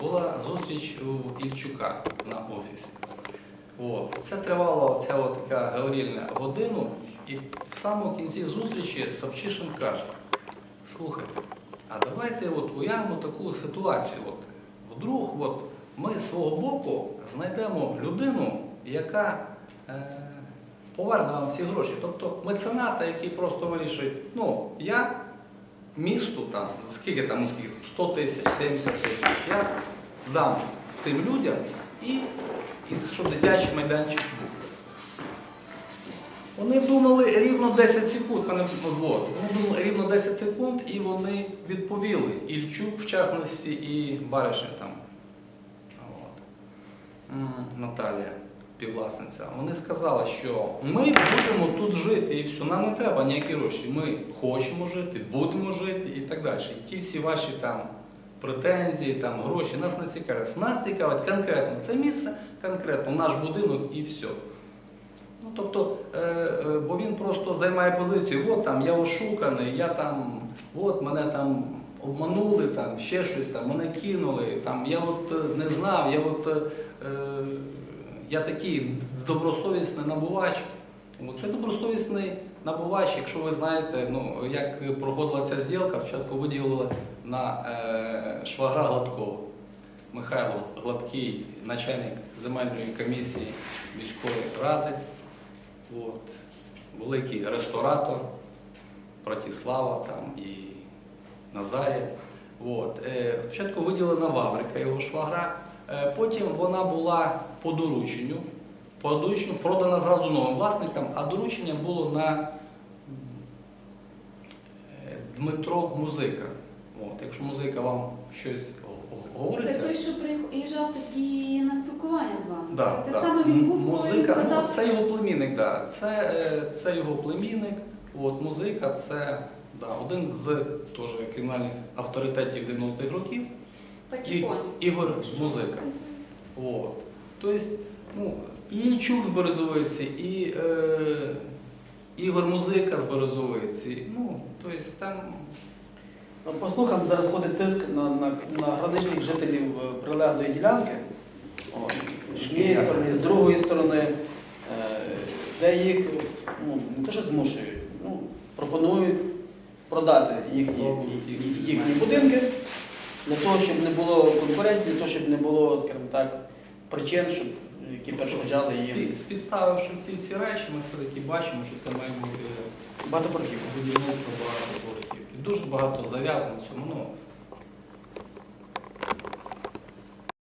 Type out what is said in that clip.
була зустріч у Ільчука на офісі. От. Це тривало ця от така говорільня годину, і в самому кінці зустрічі Савчишин каже: слухайте, а давайте от уявимо таку ситуацію. От, вдруг от, ми з свого боку знайдемо людину, яка е, поверне вам ці гроші. Тобто мецената, який просто вирішує, ну, я місту там, скільки там, ну, скільки, 100 тисяч, 70 тисяч, я дам тим людям і, і щоб дитячий майданчик був. Вони думали рівно 10 секунд, вони, думали рівно 10 секунд і вони відповіли. Ільчук, в частності, і Баришня там. От. Наталія, співвласниця. Вони сказали, що ми будемо тут жити і все, нам не треба ніякі гроші. Ми хочемо жити, будемо жити і так далі. Ті всі ваші там претензії, там, гроші нас не цікавить. Нас цікавить конкретно це місце, конкретно наш будинок і все. Ну, тобто, е, е, бо він просто займає позицію, от там я ошуканий, я там, от мене там обманули, там ще щось там, мене кинули, там я от е, не знав, я от е, я такий добросовісний набувач. Тому Це добросовісний набувач, якщо ви знаєте, ну, як проходила ця зділка, спочатку виділили на е, швагра Гладкого. Михайло Гладкий, начальник земельної комісії міської ради. От. Великий ресторатор Братислава там і Назарія. От. Е, Спочатку виділена Ваврика, його швагра. Е, Потім вона була по дорученню. По дорученню продана зразу новим власникам, а доручення було на е, Дмитро Музика. От. Якщо музика вам щось Це той, що приїжджав тоді на спілкування з вами. Да, це да. саме він був, коли він музика. казав, Ну, це його племінник, да. Це, е, це його племінник. От музика це да, один з теж кримінальних авторитетів 90-х років. І, Ігор Музика. От. Тобто, ну, і Ільчук з Березовиці, і е, Ігор Музика з Березовиці. Ну, тобто там Ну, зараз ходить тиск на, на, на граничних жителів е, прилеглої ділянки. От, з однієї сторони, з другої сторони, е, де їх ну, не те, що змушують, ну, пропонують продати їхні, їхні будинки для того, щоб не було конкуренції, для того, щоб не було, скажімо так, причин, щоб, які перешкоджали їм спі- співставивши ці всі речі, ми все-таки бачимо, що це має бути багатоповерхівки. будівництво багатоповерхівки. Дуже багато зав'язано в цьому. Ну,